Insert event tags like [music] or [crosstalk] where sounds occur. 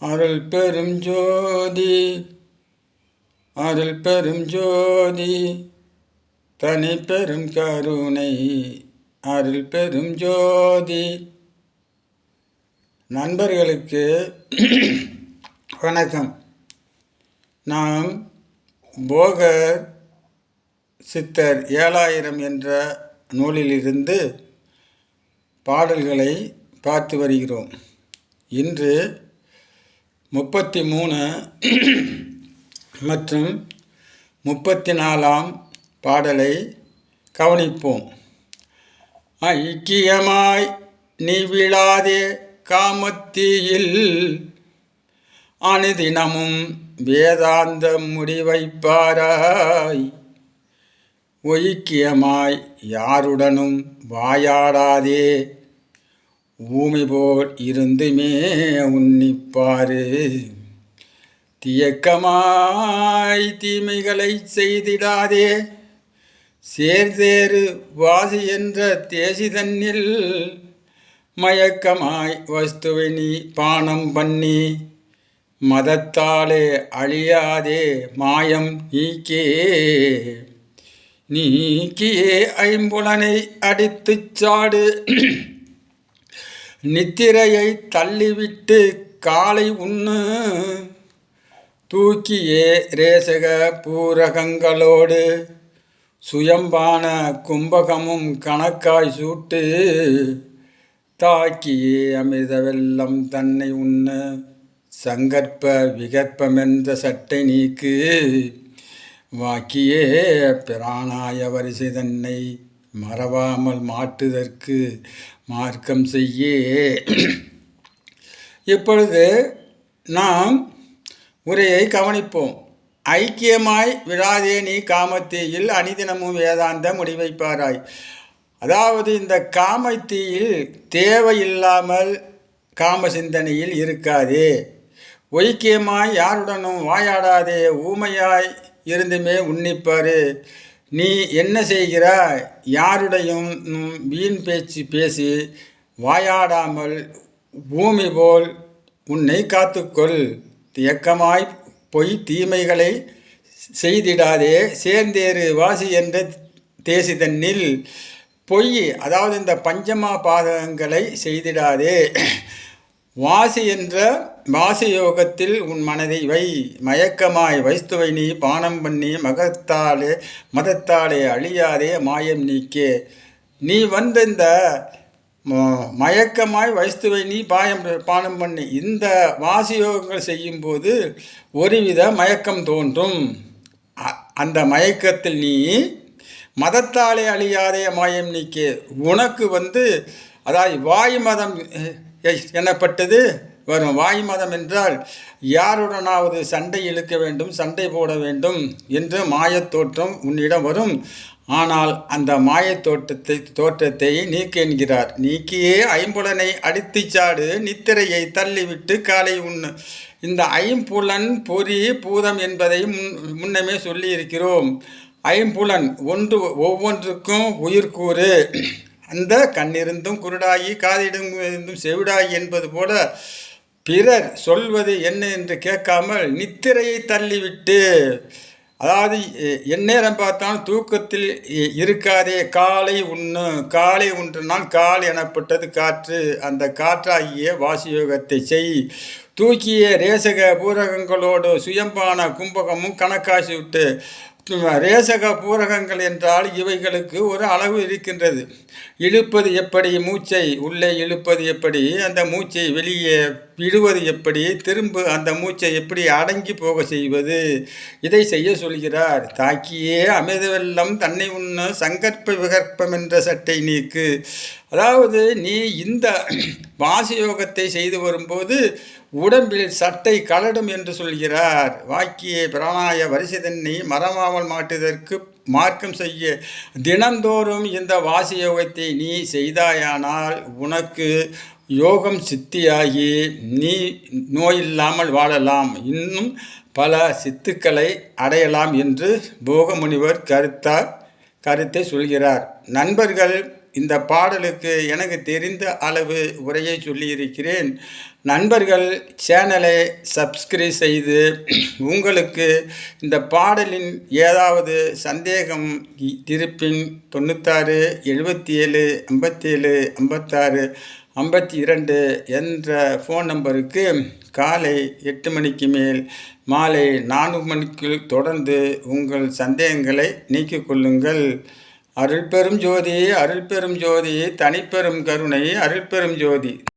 அருள் பெரும் ஜோதி அருள் பெரும் ஜோதி தனி பெரும் கருணை அருள் பெரும் ஜோதி. நண்பர்களுக்கு வணக்கம். நாம் போகர் சித்தர் ஏழாயிரம் என்ற நூலிலிருந்து பாடல்களை பார்த்து வருகிறோம். இன்று முப்பத்தி மூணு மற்றும் முப்பத்தி நாலாம் பாடலை கவனிப்போம். ஐக்கியமாய் நீ விழாதே காமத்தியில் அனுதினமும் வேதாந்தம் முடிவைப்பாராய். ஒய்க்கியமாய் யாருடனும் வாயாடாதே ஊமை போல் இருந்துமே உன்னிப்பாரு தியக்கமாய் தீமைகளை செய்திடாதே. சேர்தேறு வாசி என்ற தேசி தன்னில் மயக்கமாய் வஸ்துவை நீ பானம் பண்ணி மதத்தாலே அழியாதே மாயம் நீக்கே. நீக்கியே ஐம்புலனை அடித்துச் சாடு. நித்திரையை தள்ளிவிட்டு காலை உண்ணு. தூக்கியே ரேசக பூரகங்களோடு சுயம்பான கும்பகமும் கணக்காய் சூட்டு. தாக்கியே அமிர்த வெள்ளம் தன்னை உண்ணு. சங்கற்ப விகற்பமென்ற சட்டை நீக்கு. வாக்கியே பிராணாய வரிசை தன்னை மறவாமல் மாட்டுதற்கு மார்க்கம் செய்யே. இப்பொழுது நாம் உரையை கவனிப்போம். ஐக்கியமாய் விழாதே நீ காமத்தீயில் அனிதினமும் வேதாந்த முடிவைப்பாராய். அதாவது இந்த காமத்தீயில் தேவையில்லாமல் காம சிந்தனையில் இருக்காதே. ஒய்க்கியமாய் யாருடனும் வாயாடாதே ஊமையாய் இருந்துமே உன்னிப்பாரு. நீ என்ன செய்கிறாய்? யாருடையும் வீண் பேச்சு பேசி வாயாடாமல் பூமி போல் உன்னை காத்துக்கொள். தியக்கமாய் பொய் தீமைகளை செய்திடாதே. சேர்ந்தேறு வாசி என்ற தேசிதன்னில் பொய் அதாவது இந்த பஞ்சமா பாதகங்களை செய்திடாதே. வாசி என்ற வாசி யோகத்தில் உன் மனதை வை. மயக்கமாய் வைஸ்துவை நீ பானம் பண்ணி மகத்தாலே மதத்தாலே அழியாதே மாயம் நீக்கே. நீ வந்த இந்த மயக்கமாய் வைஸ்துவை நீ பாயம் பானம் பண்ணி இந்த வாசி யோகங்கள் செய்யும்போது ஒருவித மயக்கம் தோன்றும். அந்த மயக்கத்தில் நீ மதத்தாலே அழியாதே மாயம் நீக்கே. உனக்கு வந்து அதாவது வாய் மதம் எனப்பட்டது வரும். வாய் மதம் என்றால் யாருடனாவது சண்டை இழுக்க வேண்டும் சண்டை போட வேண்டும் என்று மாயத் தோற்றம் உன்னிடம் வரும். ஆனால் அந்த மாயத் தோற்றத்தை தோற்றத்தை என்கிறார். நீக்கியே ஐம்புலனை அடித்து சாடு நித்திரையை தள்ளிவிட்டு காலை உண்ணு. இந்த ஐம்புலன் பொறி பூதம் என்பதை முன் முன்னமே சொல்லியிருக்கிறோம். ஐம்புலன் ஒன்று ஒவ்வொன்றுக்கும் உயிர்கூறு அந்த கண்ணிருந்தும் குருடாகி காதிடும் இருந்தும் செவிடாகி என்பது போல பிறர் சொல்வது என்ன என்று கேட்காமல் நித்திரையை தள்ளிவிட்டு அதாவது எந்நேரம் பார்த்தாலும் தூக்கத்தில் இருக்காதே காலை உண்ணு காலை உன்றுனால் கால் எனப்பட்டது காற்று அந்த காற்றாகிய வாசியோகத்தை செய். தூக்கிய ரேசக பூரகங்களோடு சுயம்பான கும்பகமும் கணக்காசி விட்டு ரேசக பூரகங்கள் என்றால் இவைகளுக்கு ஒரு அளவு இருக்கின்றது. இழுப்பது எப்படி? மூச்சை உள்ளே இழுப்பது எப்படி? அந்த மூச்சை வெளியே விடுவது எப்படி? திரும்ப அந்த மூச்சை எப்படி அடங்கி போக செய்வது? இதை செய்ய சொல்கிறார் தாக்கியே அமித வெள்ளம் தன்னை உண்ண சங்கற்ப விகற்பம் என்ற சட்டை நீக்கு. அதாவது நீ இந்த [clears throat] வாசயோகத்தை செய்து வரும்போது உடம்பில் சட்டை கலடும் என்று சொல்கிறார். வாக்கிய பிராணாய வரிசைதன்னை மரமாமல் மாட்டுவதற்கு மார்க்கம் செய்ய தினந்தோறும் இந்த வாசி யோகத்தை நீ செய்தாயானால் உனக்கு யோகம் சித்தியாகி நீ நோயில்லாமல் வாழலாம். இன்னும் பல சித்துக்களை அடையலாம் என்று போகமுனிவர் கருத்தார் கருத்தை சொல்கிறார். நண்பர்கள் இந்த பாடலுக்கு எனக்கு தெரிந்த அளவு உரையை சொல்லியிருக்கிறேன். நண்பர்கள் சேனலை சப்ஸ்கிரைப் செய்து உங்களுக்கு இந்த பாடலின் ஏதாவது சந்தேகம் இருப்பின் தொண்ணூத்தாறு எழுபத்தி ஏழு ஐம்பத்தேழு ஐம்பத்தாறு ஐம்பத்தி இரண்டு என்ற ஃபோன் நம்பருக்கு காலை எட்டு மணிக்கு மேல் மாலை நான்கு மணிக்கு தொடர்ந்து உங்கள் சந்தேகங்களை நீக்கிக் கொள்ளுங்கள். அருள் பெரும் ஜோதி அருள் பெரும் ஜோதி தனிப்பெரும் கருணை அருள் பெரும் ஜோதி.